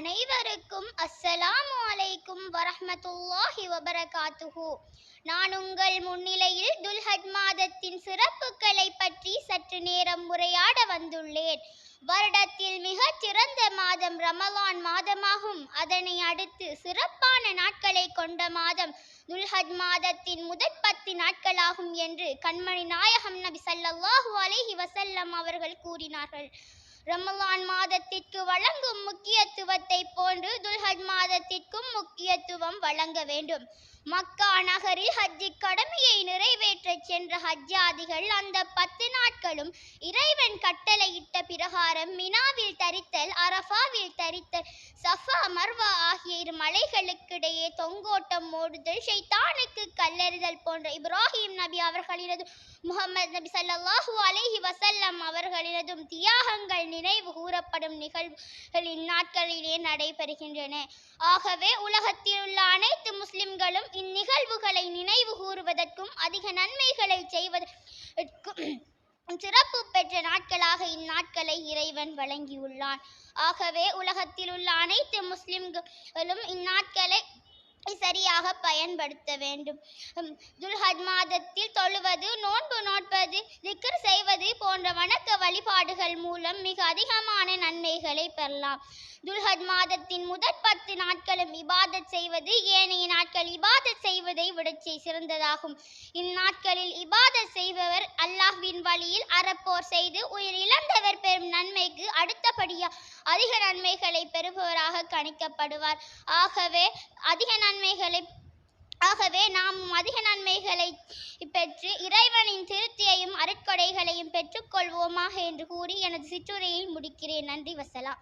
அனைவருக்கும் அஸ்ஸலாமு அலைக்கும் வரஹ்மத்துல்லாஹி வபரகாத்துஹு. நான் உங்கள் முன்னிலையில் துல்ஹத் மாதத்தின் சிறப்புகளை பற்றி சற்று நேரம் உரையாட வந்துள்ளேன். வருடத்தில் மிகச் சிறந்த மாதம் ரமலான் மாதமாகும். அதனை அடுத்து சிறப்பான நாட்களை கொண்ட மாதம் துல்ஹத் மாதத்தின் முதற் பத்து நாட்களாகும் என்று கண்மணி நாயகம் நபி ஸல்லல்லாஹு அலைஹி வசல்லம் அவர்கள் கூறினார்கள். ரமலான் மாதத்திற்கு வழங்கும் முக்கியத்துவத்தை போன்று துல்ஹஜ் மாதத்திற்கும் முக்கியத்துவம் வழங்க வேண்டும். மக்கா நகரில் ஹஜ்ஜி கடமையை நிறைவேற்றச் சென்ற ஹஜ்ஜாதிகள் அந்த பத்து நாட்களும் இறைவன் கட்டளையிட்ட பிரகாரம் மினாவில் தரித்தல் அரஃபாவில் தரித்தல் சஃபா மர்வா ஆகிய இரு மலைகளுக்கிடையே தொங்கோட்டம் ஓடுதல் ஷைத்தானுக்கு கல்லெறிதல் போன்ற இப்ராஹிம் நபி அவர்களினதும் முகமது நபி ஸல்லல்லாஹு அலைஹி வசல்லம் அவர்களினதும் தியாகங்கள் நினைவு கூறப்படும் நிகழ்வுகளின் நாட்களிலே நடைபெறுகின்றன. ஆகவே உலகத்தில் உள்ள அனைத்து முஸ்லிம்களும் இந்நிகழ்வுகளை நினைவு கூறுவதற்கும் அதிக நன்மைகளை செய்வதற்கும் சிறப்பு பெற்ற நாட்களாக இந்நாட்களை இறைவன் வழங்கியுள்ளான். ஆகவே உலகத்தில் உள்ள அனைத்து முஸ்லிம்களும் இந்நாட்களை சரியாக பயன்படுத்த வேண்டும். துல்ஹத் மாதத்தில் தொழுவது நோன்பு நோட்பது திக்ர் செய்வது போன்ற வணக்க வழிபாடுகள் மூலம் மிக அதிகமான நன்மைகளை பெறலாம். துல்ஹத் மாதத்தின் முதற் பத்து நாட்களும் இபாதத் செய்வது ஏனைய நாட்கள் இபாதத் செய்வதை விட சிறந்ததாகும். இந்நாட்களில் இபாதத் செய்பவர் அல்லாஹ்வின் வழியில் அறப்போர் செய்து உயிர் இழந்தவர் பெறும் நன்மைக்கு அடுத்தபடியாக அதிக நன்மைகளை பெறுபவராக கணிக்கப்படுவார். ஆகவே அதிக நன்மைகளை ஆகவே நாம் அதிக நன்மைகளை பெற்று இறைவனின் திருப்தியையும் அருட்கொடைகளையும் பெற்றுக்கொள்வோமாக என்று கூறி எனது சிற்றுரையை முடிக்கிறேன். நன்றி வசலாம்.